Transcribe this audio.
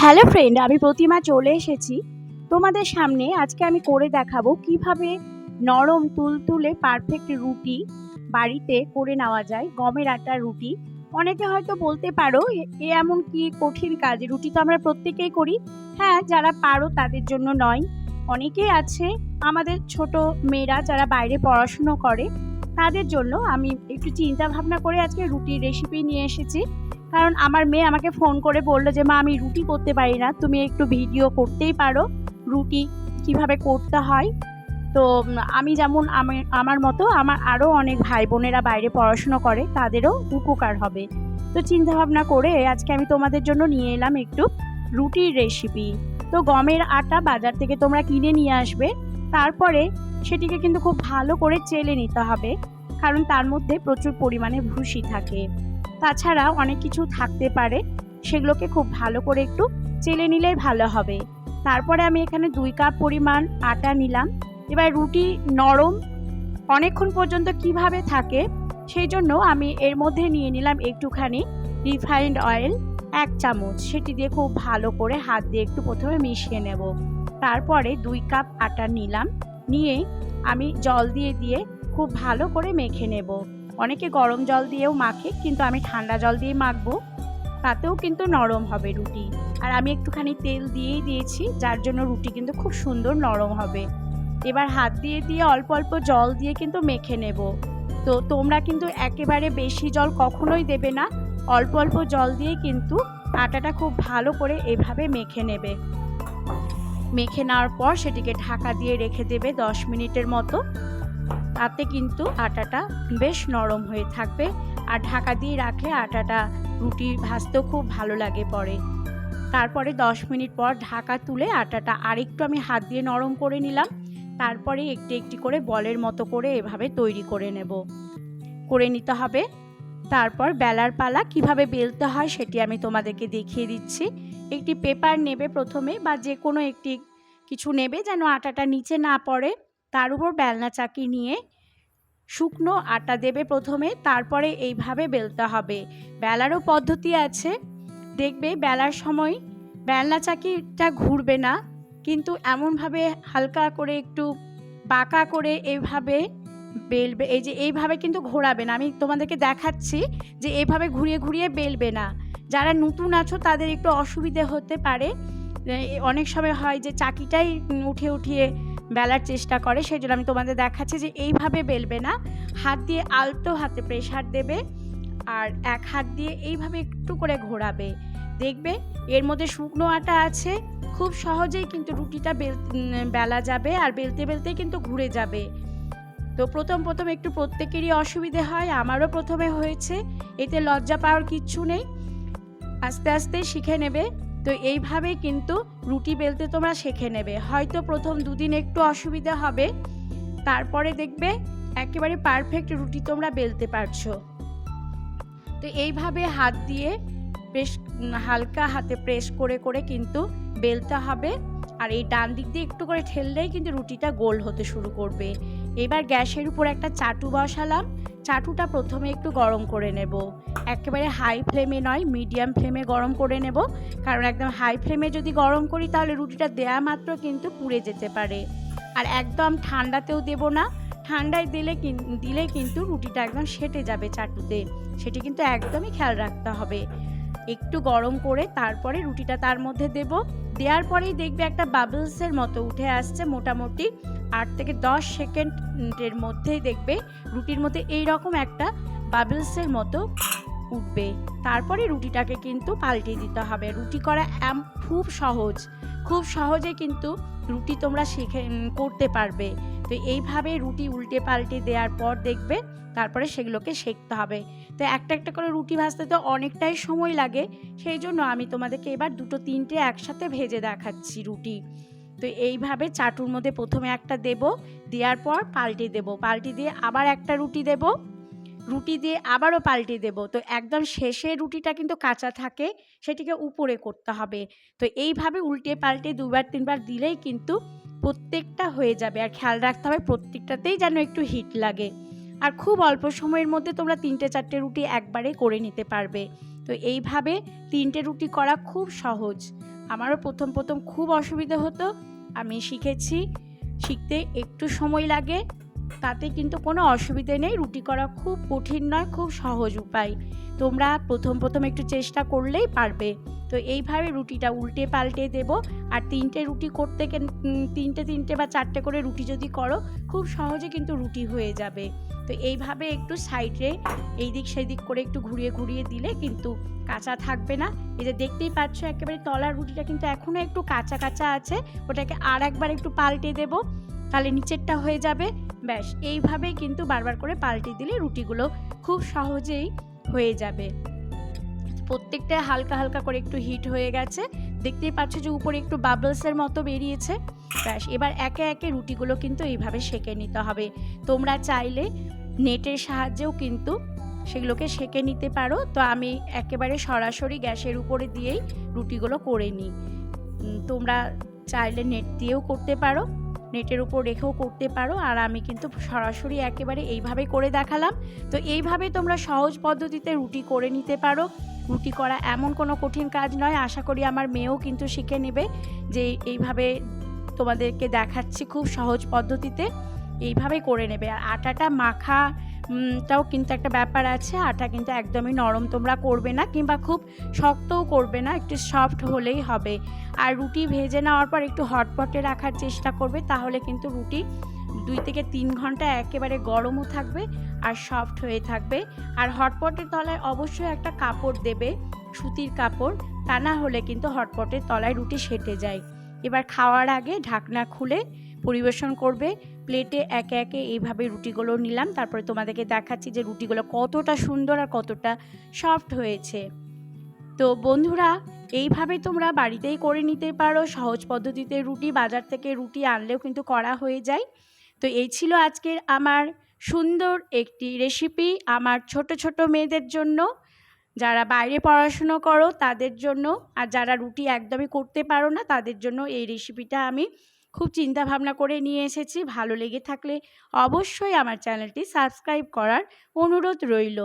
Hello friend আমি প্রতিমা চলে এসেছি। তোমাদের সামনে আজকে আমি করে দেখাবো কীভাবে নরম তুলতুলে পারফেক্ট রুটি বাড়িতে করে নেওয়া যায়, গমের আটার রুটি। অনেকে হয়তো বলতে পারো, এ- এমন কি কঠিন কাজ? রুটি তো আমরা প্রত্যেকেই করি। হ্যাঁ যারা পারো তাদের জন্য নয়। অনেকেই আছে, আমাদের ছোট মেয়েরা যারা বাইরে পড়াশুনো করে, তাদের জন্য আমি একটু চিন্তা ভাবনা করে আজকে রুটির রেসিপি নিয়ে এসেছি। কারণ আমার মেয়ে আমাকে ফোন করে বলল যে, মা, আমি রুটি করতে পারি না। তুমি একটু ভিডিও করতেই পারো রুটি কীভাবে করতে হয়। তো আমি যেমন আমি- আমার মতো আমার আরও অনেক ভাই বোনেরা বাইরে পড়াশুনো করে, তাদেরও উপকার হবে। তো চিন্তা ভাবনা করে আজকে আমি তোমাদের জন্য নিয়ে এলাম একটু রুটির রেসিপি তো গমের আটা বাজার থেকে তোমরা কিনে নিয়ে আসবে। তারপরে সেটিকে কিন্তু খুব ভালো করে চেলে নিতে হবে, কারণ তার মধ্যে প্রচুর পরিমাণে ভুসি থাকে। তাছাড়া অনেক কিছু থাকতে পারে, সেগুলোকে খুব ভালো করে একটু চেলে নিলেই ভালো হবে। তারপরে আমি এখানে দুই কাপ পরিমাণ আটা নিলাম। এবার রুটি নরম অনেকক্ষণ পর্যন্ত কীভাবে থাকে, সেই জন্য আমি এর মধ্যে নিয়ে নিলাম একটুখানি রিফাইন্ড অয়েল, এক চামচ। সেটি দিয়ে খুব ভালো করে হাত দিয়ে একটু প্রথমে মিশিয়ে নেব। তারপরে দুই কাপ আটা নিলাম। নিয়ে আমি জল দিয়ে দিয়ে খুব ভালো করে মেখে নেব। অনেকে গরম জল দিয়েও মাখে, কিন্তু আমি ঠান্ডা জল দিয়ে মাখবো। তাতেও কিন্তু নরম হবে রুটি। আর আমি একটুখানি তেল দিয়েই দিয়েছি, যার জন্য রুটি কিন্তু খুব সুন্দর নরম হবে। এবার হাত দিয়ে দিয়ে অল্প অল্প জল দিয়ে কিন্তু মেখে নেব। তো তোমরা কিন্তু একেবারে বেশি জল কখনোই দেবে না, অল্প অল্প জল দিয়ে কিন্তু আটাটা খুব ভালো করে এভাবে মেখে নেবে। মেখে নেওয়ার পর সেটিকে ঢাকা দিয়ে রেখে দেবে দশ মিনিটের মতো। তাতে কিন্তু আটাটা বেশ নরম হয়ে থাকবে আর ঢাকা দিয়ে রাখলে আটাটা রুটি ভাজতেও খুব ভালো লাগে পরে। তারপরে দশ মিনিট পর ঢাকা তুলে আটাটা আরেকটু আমি হাত দিয়ে নরম করে নিলাম। তারপরে একটি একটি করে বলের মতো করে এভাবে তৈরি করে নেব। করে নিতে হবে। তারপর বেলার পালা কীভাবে বেলতে হয় সেটি আমি তোমাদেরকে দেখিয়ে দিচ্ছি। একটি পেপার নেবে প্রথমে বা যে কোনো একটি কিছু নেবে যেন আটাটা নিচে না পড়ে। তার উপর বেলনা চাকি নিয়ে শুকনো আটা দেবে প্রথমে, তারপরে এইভাবে বেলতে হবে। বেলারও পদ্ধতি আছে। দেখবে বেলার সময় বেলনা চাকিটা ঘুরবে না, কিন্তু এমনভাবে হালকা করে একটু বাঁকা করে এইভাবে বেলবে, এই যে এইভাবে কিন্তু ঘোরাবে না। আমি তোমাদেরকে দেখাচ্ছি যে এইভাবে ঘুরিয়ে ঘুরিয়ে বেলবে না। যারা নতুন আছো, তাদের একটু অসুবিধে হতে পারে। অনেক সময় হয় যে চাকিটাই উঠিয়ে উঠিয়ে বেলার চেষ্টা করে সেই জন্য আমি তোমাদের দেখাচ্ছি যে এইভাবে বেলবে না। হাত দিয়ে আলতো হাতে প্রেশার দেবে আর এক হাত দিয়ে এইভাবে একটু করে ঘোরাবে। দেখবে এর মধ্যে শুকনো আটা আছে, খুব সহজেই কিন্তু রুটিটা বেল বেলা যাবে আর বেলতে বেলতেই কিন্তু ঘুরে যাবে। তো প্রথম প্রথম একটু প্রত্যেকেরই অসুবিধে হয়, আমারও প্রথমে হয়েছে, এতে লজ্জা পাওয়ার কিচ্ছু নেই। আস্তে আস্তে শিখে নেবে। তো এইভাবেই কিন্তু রুটি বেলতে তোমরা শিখে নেবে। হয়তো প্রথম দুদিন একটু অসুবিধা হবে, তারপরে দেখবে একেবারে পারফেক্ট রুটি তোমরা বেলতে পারছ। তো এইভাবে হাত দিয়ে বেশ হালকা হাতে প্রেস করে করে কিন্তু বেলতে হবে। আর এই ডান দিক দিয়ে একটু করে ঠেললেই কিন্তু রুটিটা গোল হতে শুরু করবে। এবার গ্যাসের উপর একটা চাটু বসালাম। চাটুটা প্রথমে একটু গরম করে নেব। একেবারে হাই ফ্লেমে নয় মিডিয়াম ফ্লেমে গরম করে নেব। কারণ একদম হাই ফ্লেমে যদি গরম করি, তাহলে রুটিটা দেয়া মাত্র কিন্তু পুড়ে যেতে পারে। আর একদম ঠান্ডাতেও দেব না। ঠান্ডায় দিলে দিলে কিন্তু রুটিটা একদম সেটে যাবে চাটুতে। সেটি কিন্তু একদমই খেয়াল রাখতে হবে। একটু গরম করে তারপরে রুটিটা তার মধ্যে দেব। দেওয়ার পরেই দেখবে একটা বাবলসের মতো উঠে আসছে মোটামুটি। আট থেকে দশ সেকেন্ডের মধ্যেই দেখবে রুটির মধ্যে এই রকম একটা বাবলসের মতো উঠবে। তারপরে রুটিটাকে কিন্তু পাল্টে দিতে হবে। রুটি করা এম খুব সহজ। খুব সহজে কিন্তু রুটি তোমরা শিখে করতে পারবে। তো এইভাবে রুটি উল্টে পাল্টে দেওয়ার পর দেখবে তারপরে সেগুলোকে সেঁকতে হবে। তো একটা একটা করে রুটি ভাজতে তো অনেকটাই সময় লাগে, সেই জন্য আমি তোমাদেরকে এবার দুটো তিনটে একসাথে ভেজে দেখাচ্ছি রুটি। তো এইভাবে চাটুর মধ্যে প্রথমে একটা দেব, দেওয়ার পর পাল্টে দেব। পাল্টে দিয়ে আবার একটা রুটি দেব, রুটি দিয়ে আবারও পাল্টে দেব। তো একদম শেষে রুটিটা কিন্তু কাঁচা থাকে, সেটিকে উপরে করতে হবে। তো এইভাবে উল্টে পাল্টে দুবার তিনবার দিলেই কিন্তু প্রত্যেকটা হয়ে যাবে। আর খেয়াল রাখতে হবে প্রত্যেকটাতেই যেন একটু হিট লাগে। আর খুব অল্প সময়ের মধ্যে তোমরা তিনটে চারটে রুটি একবারে করে নিতে পারবে। তো এইভাবে তিনটে রুটি করা খুব সহজ। আমারও প্রথম প্রথম খুব অসুবিধা হতো। আমি শিখেছি। শিখতে একটু সময় লাগে। তাতে কিন্তু কোনো অসুবিধে নেই। রুটি করা খুব কঠিন নয়, খুব সহজ উপায়। তোমরা প্রথম প্রথম একটু চেষ্টা করলেই পারবে। তো এইভাবে রুটিটা উল্টে পাল্টে দেব। আর তিনটে রুটি করতে তিনটে তিনটে বা চারটে করে রুটি যদি করো, খুব সহজে কিন্তু রুটি হয়ে যাবে। তো এইভাবে একটু সাইডে এই দিক সেই দিক করে একটু ঘুরিয়ে ঘুরিয়ে দিলে কিন্তু কাঁচা থাকবে না। এই যে দেখতেই পাচ্ছ, একেবারে তলার রুটিটা কিন্তু এখনও একটু কাঁচা কাঁচা আছে। ওটাকে আর একবার একটু পাল্টে দেব। তাহলে নিচেরটা হয়ে যাবে। ব্যাস, এইভাবেই কিন্তু বারবার করে পাল্টে দিলে রুটিগুলো খুব সহজেই হয়ে যাবে। প্রত্যেকটা হালকা হালকা করে একটু হিট হয়ে গেছে। দেখতেই পাচ্ছ যে উপরে একটু বাবলসের মতো বেরিয়েছে। ব্যাস, এবার একে একে রুটিগুলো কিন্তু এইভাবে সেঁকে নিতে হবে। তোমরা চাইলে নেটের সাহায্যেও কিন্তু সেগুলোকে সেঁকে নিতে পারো। তো আমি একেবারে সরাসরি গ্যাসের উপরে দিয়েই রুটিগুলো করে নিই। তোমরা চাইলে নেট দিয়েও করতে পারো। নেটের উপর রেখেও করতে পারো। আর আমি কিন্তু সরাসরি একেবারে এইভাবে করে দেখালাম। তো এইভাবে তোমরা সহজ পদ্ধতিতে রুটি করে নিতে পারো। রুটি করা এমন কোনো কঠিন কাজ নয়। আশা করি আমার মেয়েও কিন্তু শিখে নেবে যে এইভাবে তোমাদেরকে দেখাচ্ছি খুব সহজ পদ্ধতিতে। এইভাবে করে নেবে। আর আটাটা মাখা টাও কিন্তু একটা ব্যাপার আছে, আটা কিন্তু একদমই নরম তোমরা করবে না কিংবা খুব শক্তও করবে না, একটু সফট হলেই হবে। আর রুটি ভেজে নেওয়ার পর একটু হটপটে রাখার চেষ্টা করবে, তাহলে কিন্তু রুটি দুই থেকে তিন ঘণ্টা একেবারে গরমও থাকবে আর সফট হয়ে থাকবে। আর হটপটের তলায় অবশ্যই একটা কাপড় দেবে, সুতির কাপড়, তা না হলে কিন্তু হটপটের তলায় রুটি সেটে যায়। এবার খাওয়ার আগে ঢাকনা খুলে পরিবেশন করবে প্লেটে একে একে এইভাবে রুটিগুলো নিলাম। তারপরে তোমাদেরকে দেখাচ্ছি যে রুটিগুলো কতটা সুন্দর আর কতটা সফট হয়েছে। তো বন্ধুরা, এইভাবে তোমরা বাড়িতেই করে নিতে পারো। সহজ পদ্ধতিতে রুটি, বাজার থেকে রুটি আনলেও কিন্তু করা হয়ে যায়। তো এই ছিল আজকের আমার সুন্দর একটি রেসিপি আমার ছোট ছোট মেয়েদের জন্য। যারা বাইরে পড়াশুনো করো, তাদের জন্য। আর যারা রুটি একদমই করতে পারো না, তাদের জন্য এই রেসিপিটা আমি খুব চিন্তা ভাবনা করে নিয়ে এসেছি। ভালো লেগে থাকলে অবশ্যই আমার চ্যানেলটি সাবস্ক্রাইব করার অনুরোধ রইল।